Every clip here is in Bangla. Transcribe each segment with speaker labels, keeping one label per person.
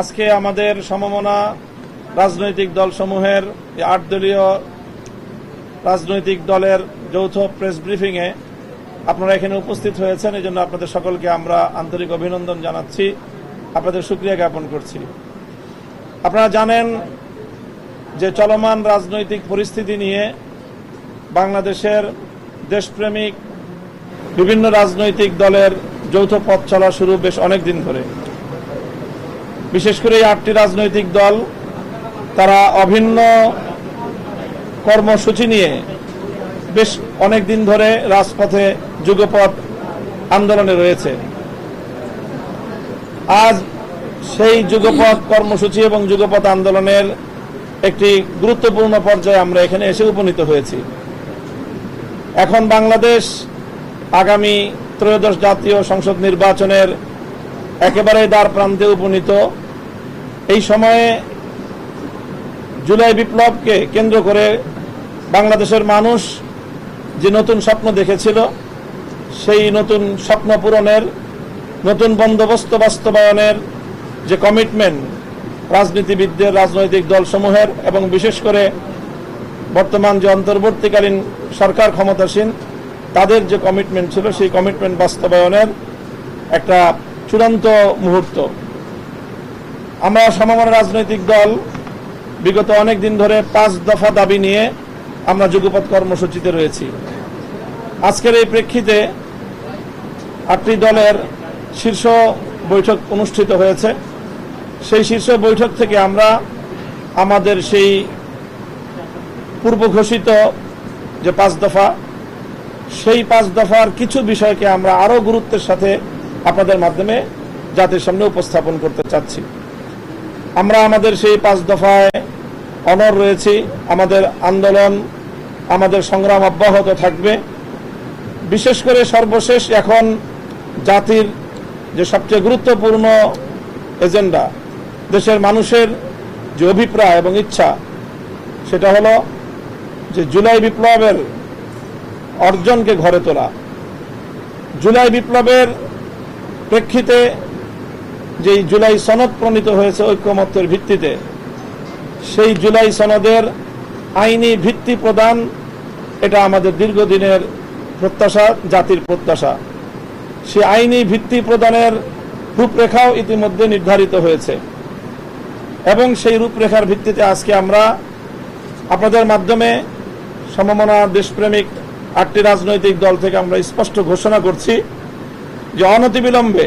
Speaker 1: আজকে আমাদের সমমনা রাজনৈতিক দলসমূহের আট দলীয় রাজনৈতিক দলের যৌথ প্রেস ব্রিফিংয়ে আপনারা এখানে উপস্থিত হয়েছেন, এই জন্য আপনাদের সকলকে আমরা আন্তরিক অভিনন্দন জানাচ্ছি, আপনাদের সুক্রিয়া জ্ঞাপন করছি। আপনারা জানেন যে চলমান রাজনৈতিক পরিস্থিতি নিয়ে বাংলাদেশের দেশপ্রেমিক বিভিন্ন রাজনৈতিক দলের যৌথ পথ চলা শুরু বেশ অনেক দিন ধরে। বিশেষ করে আটটি রাজনৈতিক দল, তারা অভিন্ন কর্মসূচি নিয়ে বেশ অনেক দিন ধরে রাজপথে যুগপথ আন্দোলনে রয়েছে। আজ সেই যুগপথ কর্মসূচি এবং যুগপথ আন্দোলনের একটি গুরুত্বপূর্ণ পর্যায়ে আমরা এখানে এসে উপনীত হয়েছি। এখন বাংলাদেশ আগামী ত্রয়োদশ জাতীয় সংসদ নির্বাচনের একেবারে দ্বার প্রান্তে উপনীত। এই সময়ে জুলাই বিপ্লবকে কেন্দ্র করে বাংলাদেশের মানুষ যে নতুন স্বপ্ন দেখেছিল, সেই নতুন স্বপ্ন পূরণের, নতুন বন্দোবস্ত বাস্তবায়নের যে কমিটমেন্ট রাজনীতিবিদদের, রাজনৈতিক দলসমূহের এবং বিশেষ করে বর্তমান যে অন্তর্বর্তীকালীন সরকার ক্ষমতাসীন, তাদের যে কমিটমেন্ট ছিল, সেই কমিটমেন্ট বাস্তবায়নের একটা চূড়ান্ত মুহূর্ত। আমরা সমমনা রাজনৈতিক দল বিগত অনেক দিন ধরে পাঁচ দফা দাবি নিয়ে আমরা যুগপৎ কর্মসূচিতে রয়েছি। আজকের এই প্রেক্ষিতে আটটি দলের শীর্ষ বৈঠক অনুষ্ঠিত হয়েছে। সেই শীর্ষ বৈঠক থেকে আমরা আমাদের সেই পূর্ব ঘোষিত যে পাঁচ দফা, সেই পাঁচ দফার কিছু বিষয়কে আমরা আরও গুরুত্বের সাথে আপনাদের মাধ্যমে জাতির সামনে উপস্থাপন করতে চাচ্ছি। আমরা আমাদের সেই পাঁচ দফায় অনর রয়েছি। আমাদের আন্দোলন, আমাদের সংগ্রাম অব্যাহত থাকবে। বিশেষ করে সর্বশেষ এখন জাতির যে সবচেয়ে গুরুত্বপূর্ণ এজেন্ডা, দেশের মানুষের যে অভিপ্রায় এবং ইচ্ছা, সেটা হলো যে জুলাই বিপ্লবের অর্জনকে ঘরে তোলা। জুলাই বিপ্লবের প্রেক্ষিতে যে জুলাই সনদ প্রণীত হয়েছে ঐক্যমত্যের ভিত্তিতে, সেই জুলাই সনদের আইনি ভিত্তি প্রদান, এটা আমাদের দীর্ঘদিনের প্রত্যাশা, জাতির প্রত্যাশা। সে আইনি ভিত্তি প্রদানের রূপরেখাও ইতিমধ্যে নির্ধারিত হয়েছে। এবং সেই রূপরেখার ভিত্তিতে আজকে আমরা আপনাদের মাধ্যমে সমমনা দেশপ্রেমিক আটটি রাজনৈতিক দল থেকে আমরা স্পষ্ট ঘোষণা করছি যে অনতিবিলম্বে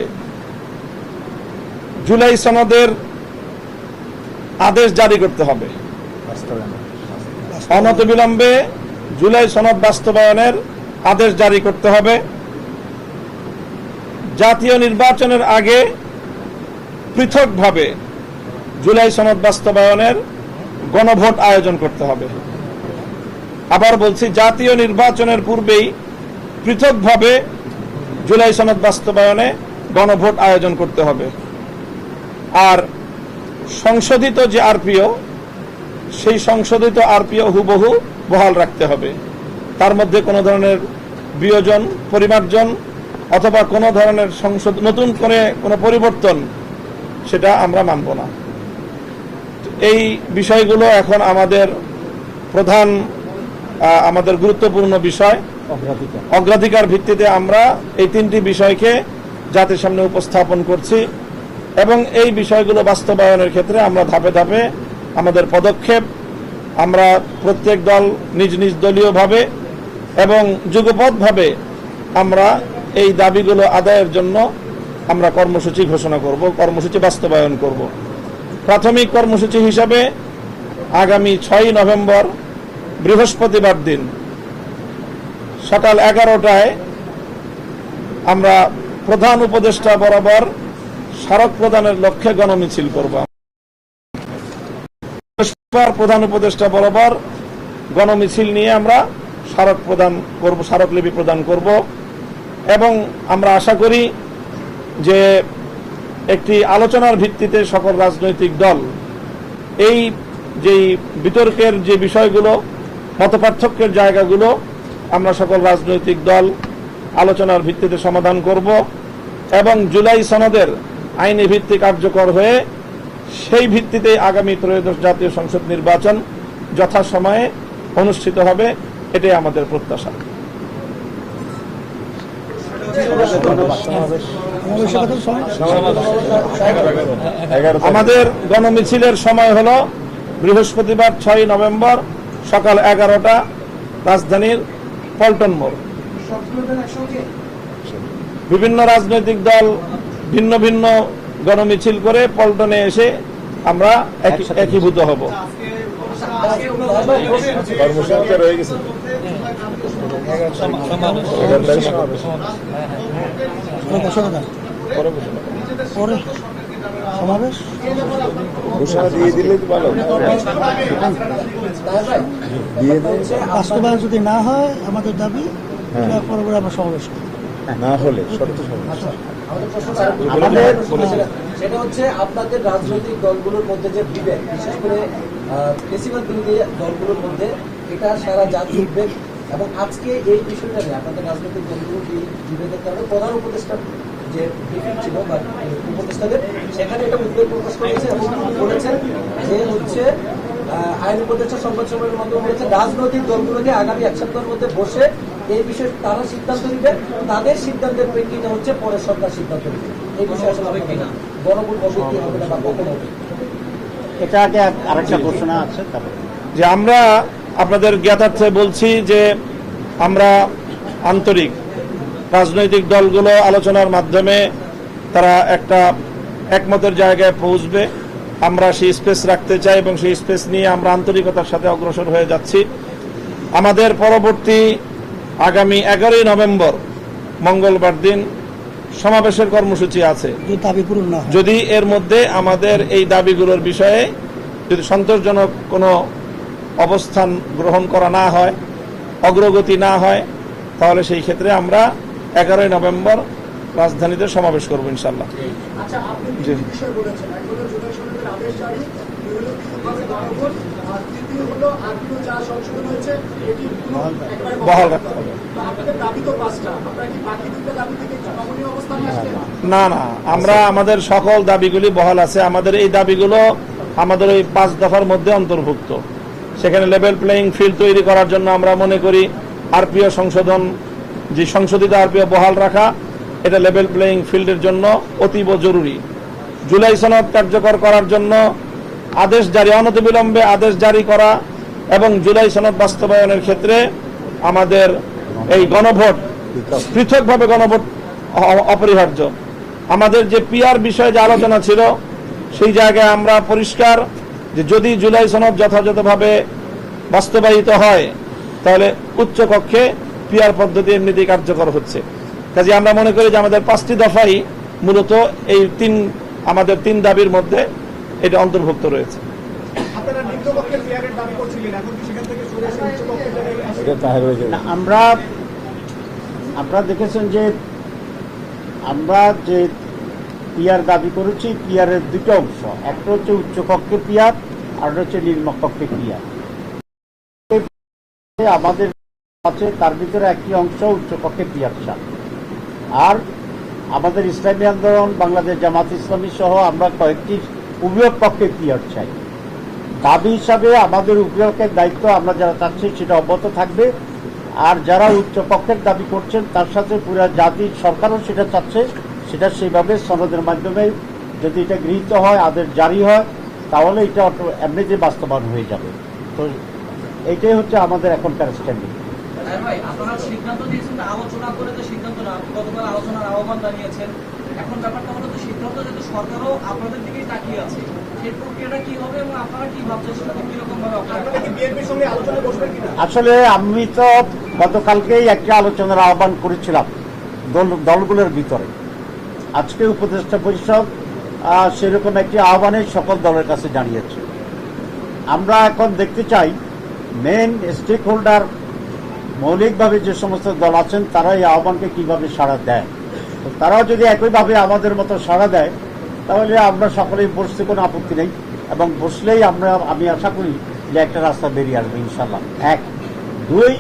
Speaker 1: জুলাই সনদের আদেশ জারি করতে হবে। অনতিবিলম্বে জুলাই সনদ বাস্তবায়নের আদেশ জারি করতে হবে। জাতীয় নির্বাচনের আগে পৃথকভাবে জুলাই সনদ বাস্তবায়নের গণভোট আয়োজন করতে হবে। আবার বলছি, জাতীয় নির্বাচনের পূর্বেই পৃথকভাবে জুলাই সনদ বাস্তবায়নে গণভোট আয়োজন করতে হবে। আর সংশোধিত যে আরপিও সেই সংশোধিত আরপিও হুবহু বহাল রাখতে হবে। তার মধ্যে কোনো ধরনের বিয়োজন পরিমার্জন অথবা কোনো ধরনের সংশোধ নতুন করে কোনো পরিবর্তন সেটা আমরা মানব না। এই বিষয়গুলো এখন আমাদের প্রধান আমাদের গুরুত্বপূর্ণ বিষয়।
Speaker 2: অগ্রাধিকার।
Speaker 1: অগ্রাধিকার ভিত্তিতে আমরা এই তিনটি বিষয়কে জাতির সামনে উপস্থাপন করছি। এবং এই বিষয়গুলো বাস্তবায়নের ক্ষেত্রে আমরা ধাপে ধাপে আমাদের পদক্ষেপ, আমরা প্রত্যেক দল নিজ নিজ দলীয়ভাবে এবং যুগপথভাবে আমরা এই দাবিগুলো আদায়ের জন্য আমরা কর্মসূচি ঘোষণা করব, কর্মসূচি বাস্তবায়ন করব। প্রাথমিক কর্মসূচি হিসাবে আগামী ছয়ই নভেম্বর, বৃহস্পতিবার দিন সকাল এগারোটায় আমরা প্রধান উপদেষ্টা বরাবর স্মারক প্রদানের লক্ষ্যে গণমিছিল করব প্রধান উপদেষ্টা বরাবর গণমিছিল নিয়ে আমরা স্মারক প্রদান করব স্মারকলিপি প্রদান করব এবং আমরা আশা করি যে একটি আলোচনার ভিত্তিতে সকল রাজনৈতিক দল এই যেই বিতর্কের যে বিষয়গুলো, মতপার্থক্যের জায়গাগুলো আমরা সকল রাজনৈতিক দল আলোচনার ভিত্তিতে সমাধান করব এবং জুলাই সনদের আইনি ভিত্তি কার্যকর হয়ে সেই ভিত্তিতে আগামী ত্রয়োদশ জাতীয় সংসদ নির্বাচন যথাসময়ে অনুষ্ঠিত হবে, এটাই আমাদের প্রত্যাশা। আমাদের গণমিছিলের সময় হল বৃহস্পতিবার ছয় নভেম্বর সকাল এগারোটা, রাজধানীর পল্টন মোড়। বিভিন্ন রাজনৈতিক দল ভিন্ন ভিন্ন গণমিছিল করে পল্টনে এসে আমরা একী- একীভূত হব।
Speaker 2: কর্মসূচিটা রয়ে গেছে।
Speaker 3: সমাবেশ
Speaker 2: ঘোষণা দিয়ে দিলে ভালো।
Speaker 3: বাস্তবায়ন যদি না হয় আমাদের দাবি এটার পরে পরে আমরা সমাবেশ করব।
Speaker 2: না হলে শর্ত
Speaker 4: আমাদের সেটা হচ্ছে আপনাদের রাজনৈতিক দলগুলোর মধ্যে যে বিভেদ বিশেষ করে বেশিরভাগ বিরোধী দলগুলোর মধ্যে এটা সারা এবং আজকে এই বিষয়টা নিয়ে আপনাদের রাজনৈতিক দলগুলোর এই বিভেদের কারণে প্রধান উপদেষ্টা যে ব্রিফিং ছিল বা উপদেষ্টাদের সেখানে এটা উদ্বেগ প্রকাশ করেছে এবং বলেছেন যে হচ্ছে আইন উপদেষ্টা সংবাদ সম্মেলনের মাধ্যমে বলেছে রাজনৈতিক দলগুলোকে আগামী এক সপ্তাহের মধ্যে বসে এই বিষয়ে তারা সিদ্ধান্ত নিবে তাদের সিদ্ধান্তের প্রেক্ষিতে হচ্ছে পরের সরকার সিদ্ধান্ত নিবে। এই বিষয়ে আসলে হবে কিনা? হবে কি হবে না বা কখন হবে?
Speaker 5: এটা আগে আরেকটা ঘোষণা আছে
Speaker 1: যে আমরা আপনাদের জ্ঞাতার্থে বলছি যে আমরা আন্তরিক রাজনৈতিক দলগুলো আলোচনার মাধ্যমে তারা একটা একমতের জায়গায় পৌঁছবে। আমরা সেই স্পেস রাখতে চাই এবং সেই স্পেস নিয়ে আমরা আন্তরিকতার সাথে অগ্রসর হয়ে যাচ্ছি। আমাদের পরবর্তী আগামী এগারোই নভেম্বর মঙ্গলবার দিন সমাবেশের কর্মসূচি আছে।
Speaker 3: যদি দাবি পূরণ না হয়।
Speaker 1: যদি এর মধ্যে আমাদের এই দাবিগুলোর বিষয়ে যদি সন্তোষজনক কোনো অবস্থান গ্রহণ করা না হয় অগ্রগতি না হয় তাহলে সেই ক্ষেত্রে আমরা এগারোই নভেম্বর রাজধানীতে সমাবেশ করব ইনশাল্লাহ
Speaker 6: আচ্ছা
Speaker 1: জি। বহাল রাখতে হবে। না না। আমরা আমাদের সকল দাবিগুলি বহাল আছে। আমাদের এই দাবিগুলো আমাদের ওই পাঁচ দফার মধ্যে অন্তর্ভুক্ত। সেখানে লেভেল প্লেয়িং ফিল্ড তৈরি করার জন্য আমরা মনে করি আরপিও সংশোধন যে সংশোধিত আরপিও বহাল রাখা এটা লেভেল প্লেয়িং ফিল্ডের জন্য অতীব জরুরি। জুলাই সনদ কার্যকর করার জন্য আদেশ জারি, অনতিবিলম্বে আদেশ জারি করা এবং জুলাই সনদ বাস্তবায়নের ক্ষেত্রে আমাদের এই গণভোট পৃথকভাবে গণভোট অপরিহার্য। আমাদের যে পিআর বিষয়ে যে আলোচনা ছিল, সেই জায়গায় আমরা পরিষ্কার যে যদি জুলাই সনদ যথাযথভাবে বাস্তবায়িত হয়, তাহলে উচ্চ কক্ষে পিআর পদ্ধতি এমনিতেই কার্যকর হচ্ছে। কাজে আমরা মনে করি যে আমাদের পাঁচটি দফাই মূলত এই তিন আমাদের তিন দাবির মধ্যে এটা অন্তর্ভুক্ত রয়েছে।
Speaker 5: আমরা আপনারা দেখেছেন যে আমরা যে পিয়ার দাবি করেছি পিয়ারের দুটো অংশ। একটা হচ্ছে উচ্চকক্ষে পিয়ার আর একটা হচ্ছে নিম্ন কক্ষে পিয়ার। আমাদের আছে তার ভিতরে একটি অংশ উচ্চ কক্ষে পিয়ার চান আর আমাদের ইসলামী আন্দোলন বাংলাদেশ জামাত ইসলামী সহ আমরা কয়েকটি উভয় পক্ষে পিয়ার চাই? দাবি হিসাবে আমাদের উভয়কের দায়িত্ব আমরা যারা চাচ্ছি সেটা অব্যাহত থাকবে। আর যারা উচ্চ পক্ষের দাবি করছেন, তার সাথে পুরো জাতির সরকারও সেটা চাচ্ছে। সেটা সেইভাবে সনদের মাধ্যমে যদি এটা গৃহীত হয়, আদেশ জারি হয়, তাহলে এটা এমনিতে বাস্তবায়ন হয়ে যাবে। তো এটাই হচ্ছে আমাদের এখনকার স্ট্যান্ডিং
Speaker 7: আপনারা সিদ্ধান্ত দিয়েছেন আলোচনা করে তো সিদ্ধান্ত আলোচনার আহ্বান জানিয়েছেন। এখন ব্যাপারটা হলো তো সিদ্ধান্ত যেহেতু সরকারও আপনাদের দিকেই তাকিয়ে আছে সেই প্রক্রিয়াটা কি হবে এবং আপনারা কি ভাবছেন সেটা কীরকম ভাবে
Speaker 6: আপনারা
Speaker 7: আপনারা
Speaker 6: কি বিএনপির সঙ্গে আলোচনা বসবেন কিনা?
Speaker 5: আসলে আমি তো গতকালকেই একটা আলোচনার আহ্বান করেছিলাম দল দলগুলোর ভিতরে। আজকে উপদেষ্টা পরিষদ আহ, সেরকম একটি আহ্বানের সকল দলের কাছে জানিয়েছে। আমরা এখন দেখতে চাই মেন স্টেক হোল্ডার মৌলিকভাবে যে সমস্ত দল আছেন তারা এই আহ্বানকে কীভাবে সাড়া দেয়। তারাও যদি একইভাবে আমাদের মতো সাড়া দেয়, তাহলে আমরা সকলেই বসতে কোনো আপত্তি নেই। এবং বসলেই আমরা, আমি আশা করি যে একটা রাস্তা বেরিয়ে আসবে ইনশাল্লাহ এক। দুই,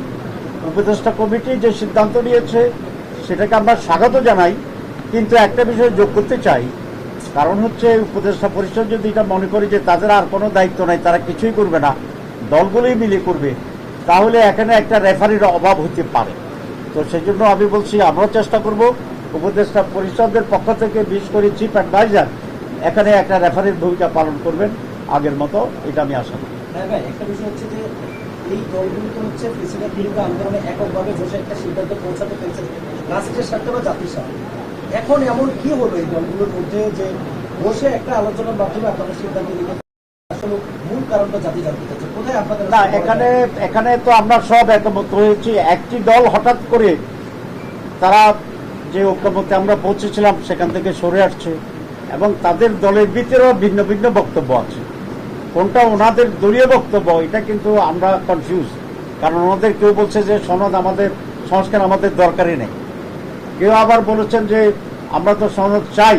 Speaker 5: উপদেষ্টা কমিটি যে সিদ্ধান্ত নিয়েছে, সেটাকে আমরা স্বাগত জানাই। কিন্তু একটা বিষয় যোগ করতে চাই। কারণ হচ্ছে উপদেষ্টা পরিষদ যদি এটা মনে করে যে তাদের আর কোনো দায়িত্ব নাই, তারা কিছুই করবে না, দলগুলোই মিলে করবে, তাহলে এখানে একটা রেফারির অভাব হতে পারে। তো সেই জন্য আমি বলছি, আমরাও চেষ্টা করব উপদেষ্টা পরিষদের পক্ষ থেকে বিশেষ করে চিফ অ্যাডভাইজার এখানে একটা রেফারির ভূমিকা পালন করবেন আগের মতো এটা আমি আশা করি।
Speaker 4: হ্যাঁ একটা বিষয় হচ্ছে যে এই দলগুলো তো হচ্ছে প্রেসিডেন্ট বিরুদ্ধ আন্দোলনে এককভাবে বসে একটা সিদ্ধান্ত পৌঁছাতে পেরেছে রাষ্ট্রের স্বার্থে বা জাতির স্বার্থে। এখন এমন কি হলো এই দলগুলোর মধ্যে যে বসে একটা আলোচনার মাধ্যমে আপনারা সিদ্ধান্ত নিতে
Speaker 5: না এখানে এখানে তো আমরা সব একমত হয়েছি। একটি দল হঠাৎ করে তারা যে ঐক্যমতে আমরা পৌঁছেছিলাম সেখান থেকে সরে আসছে এবং তাদের দলের ভিতরেও ভিন্ন ভিন্ন বক্তব্য আছে। কোনটা ওনাদের দলীয় বক্তব্য এটা কিন্তু আমরা কনফিউজ কারণ ওনাদের কেউ বলছে যে সনদ আমাদের সংস্কার আমাদের দরকারই নেই। কেউ আবার বলেছেন যে আমরা তো সনদ চাই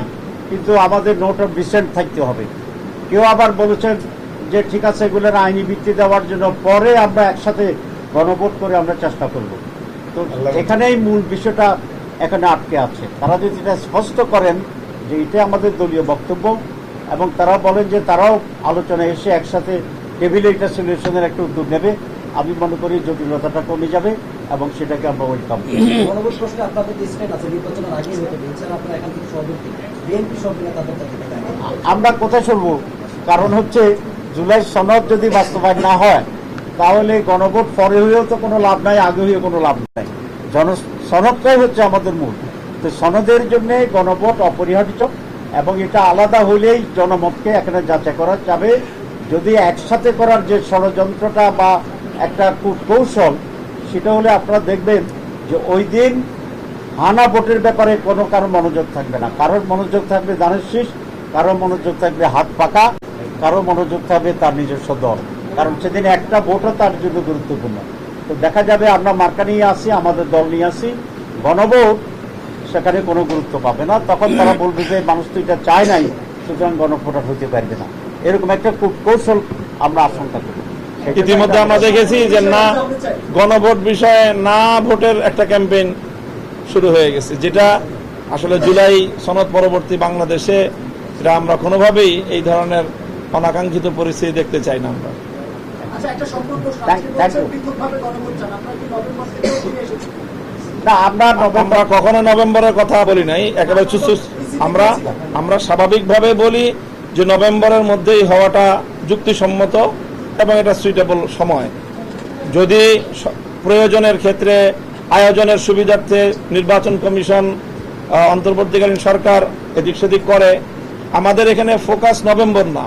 Speaker 5: কিন্তু আমাদের নোট অফ ডিসেন্ট থাকতে হবে। কেউ আবার বলেছেন যে ঠিক আছে এগুলোর আইনি ভিত্তি দেওয়ার জন্য পরে আমরা একসাথে গণভোট করে আমরা চেষ্টা করব। তো এখানেই মূল বিষয়টা এখানে আটকে আছে। তারা যদি এটা স্পষ্ট করেন যে এটা আমাদের দলীয় বক্তব্য এবং তারা বলেন যে তারাও আলোচনায় এসে একসাথে টেবিলে এটা সলিউশনের একটা উদ্যোগ নেবে আমি মনে করি জটিলতাটা কমে যাবে এবং সেটাকে আমরা ওয়েলকাম আমরা কোথায় সরব কারণ হচ্ছে জুলাই সনদ যদি বাস্তবায়ন না হয় তাহলে গণভোট পরে হয়েও তো কোনো লাভ নাই আগে হয়েও কোনো লাভ নাই। জন সনদটাই হচ্ছে আমাদের মূল। তো সনদের জন্য গণভোট অপরিহার্য এবং এটা আলাদা হলেই জনমতকে এখানে যাচাই করা যাবে। যদি একসাথে করার যে ষড়যন্ত্রটা বা একটা কৌশল সেটা হলে আপনারা দেখবেন যে ওই দিন হানা ভোটের ব্যাপারে কোনো কারও মনোযোগ থাকবে না। কারোর মনোযোগ থাকবে দানের শীষ, কারোর মনোযোগ থাকবে হাত পাকা কারও মনোযোগ থাকবে তার নিজস্ব দল। কারণ সেদিন একটা ভোটও তার জন্য গুরুত্বপূর্ণ। তো দেখা যাবে আমরা মার্কা নিয়ে আসি আমাদের দল নিয়ে আসি। গণভোট সেখানে কোনো গুরুত্ব পাবে না। তখন তারা বলবে যে মানুষ তো এটা চায় নাই সুতরাং গণভোটার হতে পারবে না। এরকম একটা কৌশল আমরা আশঙ্কা করি।
Speaker 1: ইতিমধ্যে আমরা দেখেছি যে না গণভোট বিষয়ে না ভোটের একটা ক্যাম্পেইন শুরু হয়ে গেছে যেটা আসলে জুলাই সনদ পরবর্তী বাংলাদেশে এটা আমরা কোনোভাবেই এই ধরনের অনাকাঙ্ক্ষিত পরিস্থিতি দেখতে চাই না আমরা।
Speaker 5: না আমরা
Speaker 1: কখনো নভেম্বরের কথা বলি নাই একেবারে চুচুস আমরা আমরা স্বাভাবিকভাবে বলি যে নভেম্বরের মধ্যেই হওয়াটা যুক্তিসম্মত এবং এটা সুইটেবল সময়। যদি প্রয়োজনের ক্ষেত্রে আয়োজনের সুবিধার্থে নির্বাচন কমিশন অন্তর্বর্তীকালীন সরকার এদিক সেদিক করে আমাদের এখানে ফোকাস নভেম্বর না।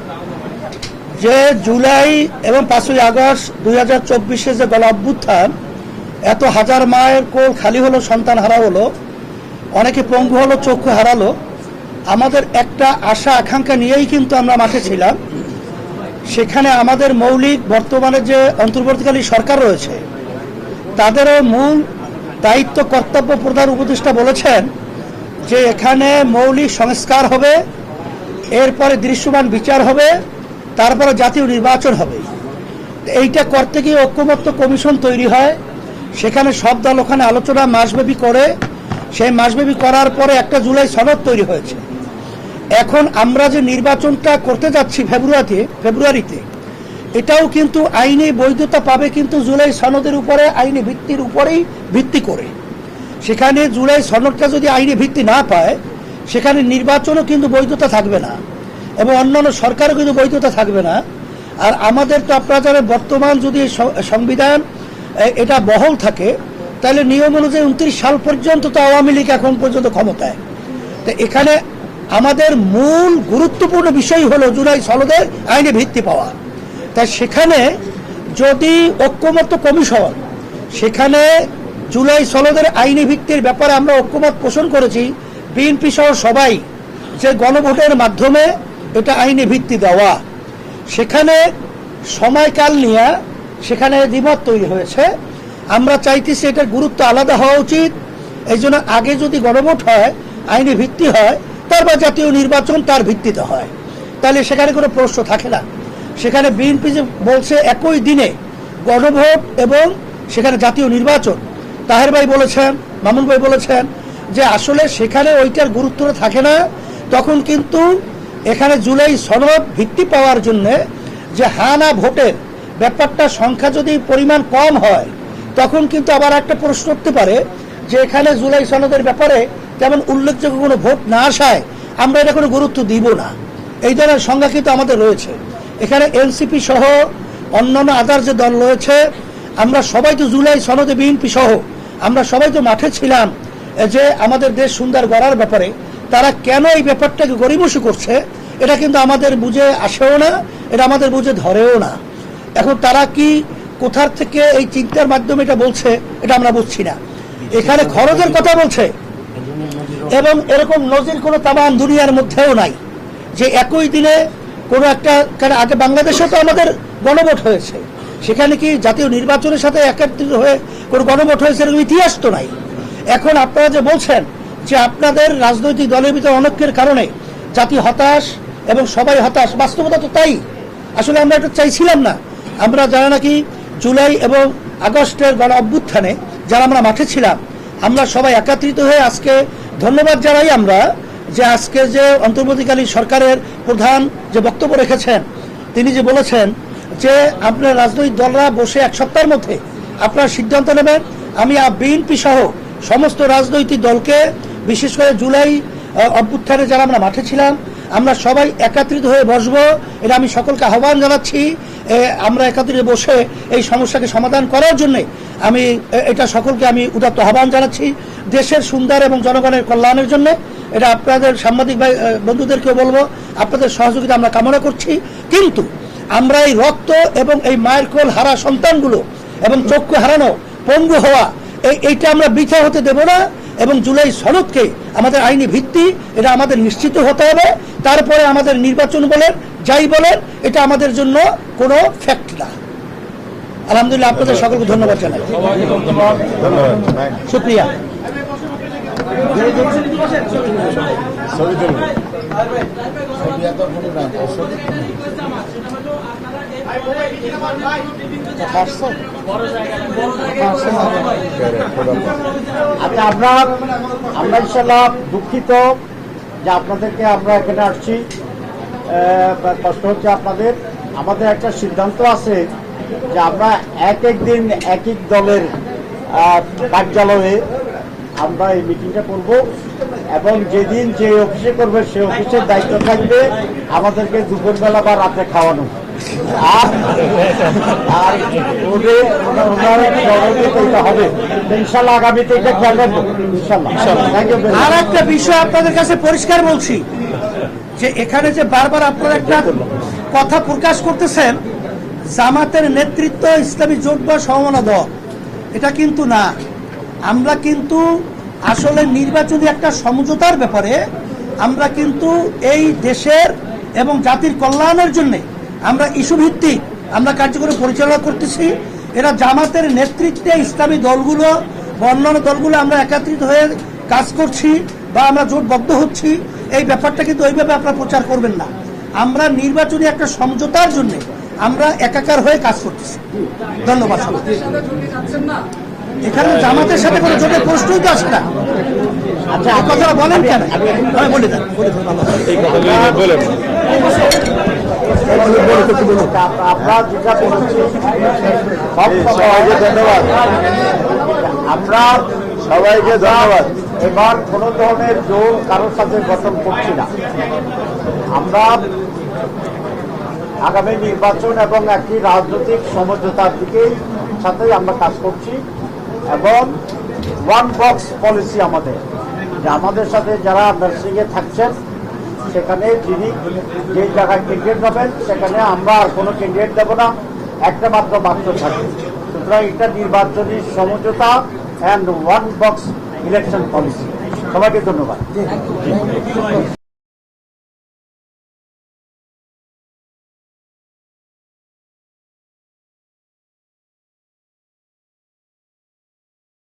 Speaker 3: যে জুলাই এবং পাঁচই আগস্ট দুই হাজার চব্বিশে যে গণ অভ্যুত্থান, এত হাজার মায়ের কোল খালি হলো, সন্তান হারা হলো অনেকে পঙ্গু হলো, চক্ষু হারালো। আমাদের একটা আশা, আকাঙ্ক্ষা নিয়েই কিন্তু আমরা মাঠে ছিলাম। সেখানে আমাদের মৌলিক বর্তমানে যে অন্তর্বর্তীকালীন সরকার রয়েছে, তাদেরও মূল দায়িত্ব, কর্তব্য প্রধান উপদেষ্টা বলেছেন যে এখানে মৌলিক সংস্কার হবে, এরপরে দৃশ্যমান বিচার হবে তারপরে জাতীয় নির্বাচন হবে। এইটা করতে গিয়ে ঐক্যমত্য কমিশন তৈরি হয়। সেখানে সব দল ওখানে আলোচনা মাসব্যাপী করে। সেই মাসব্যাপী করার পরে একটা জুলাই সনদ তৈরি হয়েছে। এখন আমরা যে নির্বাচনটা করতে যাচ্ছি ফেব্রুয়ারিতে ফেব্রুয়ারিতে, এটাও কিন্তু আইনি বৈধতা পাবে কিন্তু জুলাই সনদের উপরে, আইনি ভিত্তির উপরেই ভিত্তি করে। সেখানে জুলাই সনদটা যদি আইনি ভিত্তি না পায়, সেখানে নির্বাচনও কিন্তু বৈধতা থাকবে না। এবং অন্যান্য সরকারও কিন্তু বৈধতা থাকবে না। আর আমাদের তো আপনারা জানেন, বর্তমান যদি সংবিধান এটা বহল থাকে, তাহলে নিয়ম অনুযায়ী উনত্রিশ সাল পর্যন্ত তো আওয়ামী লীগ এখন পর্যন্ত ক্ষমতায়। তো এখানে আমাদের মূল গুরুত্বপূর্ণ বিষয় হলো জুলাই সনদের আইনে ভিত্তি পাওয়া। তাই সেখানে যদি ঐক্যমত্য কমিশন, সেখানে জুলাই সনদের আইনি ভিত্তির ব্যাপারে আমরা ঐক্যমত পোষণ করেছি, বিএনপি সহ সবাই যে গণভোটের মাধ্যমে এটা আইনি ভিত্তি দেওয়া। সেখানে সময়কাল নিয়ে সেখানে দ্বিমত তৈরি হয়েছে। আমরা চাইতেছি এটার গুরুত্ব আলাদা হওয়া উচিত। এই আগে যদি গণভোট হয়, আইনি ভিত্তি হয় তারপর জাতীয় নির্বাচন তার ভিত্তিতে হয়। তাহলে সেখানে কোনো প্রশ্ন থাকে না। সেখানে বিএনপি যে বলছে একই দিনে গণভোট এবং সেখানে জাতীয় নির্বাচন। তাহের ভাই বলেছেন, মামুন ভাই বলেছেন যে আসলে সেখানে ওইটার গুরুত্ব থাকে না। তখন কিন্তু এখানে জুলাই সনদ ভিত্তি পাওয়ার জন্য যে হানা ভোটের ব্যাপারটা সংখ্যা যদি পরিমাণ কম হয়, তখন কিন্তু আবার একটা প্রশ্ন উঠতে পারে যে এখানে জুলাই সনদের ব্যাপারে তেমন উল্লেখযোগ্য কোনো ভোট না আসায় আমরা এটা কোনো গুরুত্ব দিব না। এই ধরনের সংজ্ঞা কিন্তু আমাদের রয়েছে। এখানে এনসিপি সহ অন্যান্য আদার যে দল রয়েছে, আমরা সবাই তো জুলাই সনদে বিএনপি সহ, আমরা সবাই তো মাঠে ছিলাম। যে আমাদের দেশ সুন্দর গড়ার ব্যাপারে তারা কেন এই ব্যাপারটাকে গরিমসি করছে, এটা কিন্তু আমাদের বুঝে আসেও না, এটা আমাদের বুঝে ধরেও না। এখন তারা কি কোথার থেকে এই চিন্তার মাধ্যমে এটা বলছে, এটা আমরা বুঝছি না। এখানে খরচের কথা বলছে, এবং এরকম নজির কোনো তামাম দুনিয়ার মধ্যেও নাই। যে একই দিনে কোনো একটা, কারণ আগে বাংলাদেশে তো আমাদের গণভোট হয়েছে। সেখানে কি জাতীয় নির্বাচনের সাথে একত্রিত হয়ে কোনো গণভোট হয়েছে এরকম ইতিহাস তো নাই। এখন আপনারা যে বলছেন যে আপনাদের রাজনৈতিক দলের ভিতরে অনৈক্যের কারণে জাতি হতাশ এবং সবাই হতাশ, বাস্তবতা তো তাই। আসলে আমরা এটা চাইছিলাম না। আমরা যারা নাকি জুলাই এবং আগস্টের গণ অভ্যুত্থানে যারা আমরা মাঠে ছিলাম, আমরা সবাই একত্রিত হয়ে আজকে ধন্যবাদ জানাই আমরা যে আজকে যে অন্তর্বর্তীকালীন সরকারের প্রধান যে বক্তব্য রেখেছেন, তিনি যে বলেছেন যে আপনার রাজনৈতিক দলরা বসে এক সপ্তাহের মধ্যে আপনার সিদ্ধান্ত নেবেন। আমি বিএনপি সহ সমস্ত রাজনৈতিক দলকে বিশেষ করে জুলাই অভ্যুত্থানে যারা আমরা মাঠে ছিলাম, আমরা সবাই একত্রিত হয়ে বসবো। এটা আমি সকলকে আহ্বান জানাচ্ছি আমরা একত্রিত বসে এই সমস্যাকে সমাধান করার জন্য আমি এটা সকলকে আমি উদাত্ত আহ্বান জানাচ্ছি, দেশের সুন্দর এবং জনগণের কল্যাণের জন্য। এটা আপনাদের সাংবাদিক ভাই বন্ধুদেরকেও বলব, আপনাদের সহযোগিতা আমরা কামনা করছি। কিন্তু আমরা এই রক্ত এবং এই মায়ের কোল হারা সন্তানগুলো এবং চক্ষু হারানো পঙ্গু হওয়া এই এইটা আমরা বৃথা হতে দেব না। এবং জুলাই সনদকে আমাদের আইনি ভিত্তি এটা আমাদের নিশ্চিত হতে হবে তারপরে আমাদের নির্বাচন বলেন যাই বলেন এটা আমাদের জন্য কোনো ফ্যাক্ট না আলহামদুলিল্লাহ আপনাদের সকলকে ধন্যবাদ জানাই শুক্রিয়া
Speaker 5: আচ্ছা আমরা ইনশাল্লাহ দুঃখিত যে আপনাদেরকে আমরা এখানে আসছি। কষ্ট হচ্ছে আপনাদের। আমাদের একটা সিদ্ধান্ত আছে যে আমরা এক এক দিন এক এক দলের কার্যালয়ে আমরা এই মিটিংটা করব এবং যেদিন যে অফিসে করবে সে অফিসের দায়িত্ব থাকবে আমাদেরকে দুপুরবেলা বা রাতে খাওয়ানো। আর আর ওদের ওনারা এটা হবে ইনশাল্লাহ আগামীতে এটা খেয়াল রাখব ইনশাল্লাহ
Speaker 3: আর একটা বিষয় আপনাদের কাছে পরিষ্কার বলছি, যে এখানে যে বারবার আপনারা একটা কথা প্রকাশ করতেছেন, জামাতের নেতৃত্ব ইসলামী জোট বা সমমনা দল, এটা কিন্তু না। আমরা কিন্তু আসলে নির্বাচনী একটা সমঝোতার ব্যাপারে আমরা কিন্তু এই দেশের এবং জাতির কল্যাণের জন্য আমরা ইস্যু ভিত্তিক আমরা কার্যক্রম পরিচালনা করতেছি। এরা জামাতের নেতৃত্বে ইসলামী দলগুলো বা অন্যান্য দলগুলো আমরা একত্রিত হয়ে কাজ করছি বা আমরা জোটবদ্ধ হচ্ছি। এই ব্যাপারটা কিন্তু ওইভাবে আপনারা প্রচার করবেন না। আমরা নির্বাচনী একটা সমঝোতার জন্য আমরা একাকার হয়ে কাজ করতেছি। ধন্যবাদ। এখানে জামাতের সাথে কোনো জোটের প্রশ্নই তো আসে না। আচ্ছা কথাটা বলেন কেন? বলে দেন বলে দেন।
Speaker 5: আমরা যেটা সবাইকে ধন্যবাদ। আমরা সবাইকে ধন্যবাদ। এবার কোনো ধরনের জোর কারোর সাথে গঠন করছি না। আমরা আগামী নির্বাচন এবং একটি রাজনৈতিক সমঝোতার দিকে সাথেই আমরা কাজ করছি এবং ওয়ান বক্স পলিসি আমাদের। যে আমাদের সাথে যারা নার্সিংয়ে থাকছেন সেখানে যিনি যে জায়গায় ক্যান্ডিডেট যাবেন সেখানে আমরা আর কোনো ক্যান্ডিডেট দেব না। একটা মাত্র মাত্র থাকবে। সুতরাং এটা নির্বাচনী সমঝোতা and one box election policy সবাইকে ধন্যবাদ।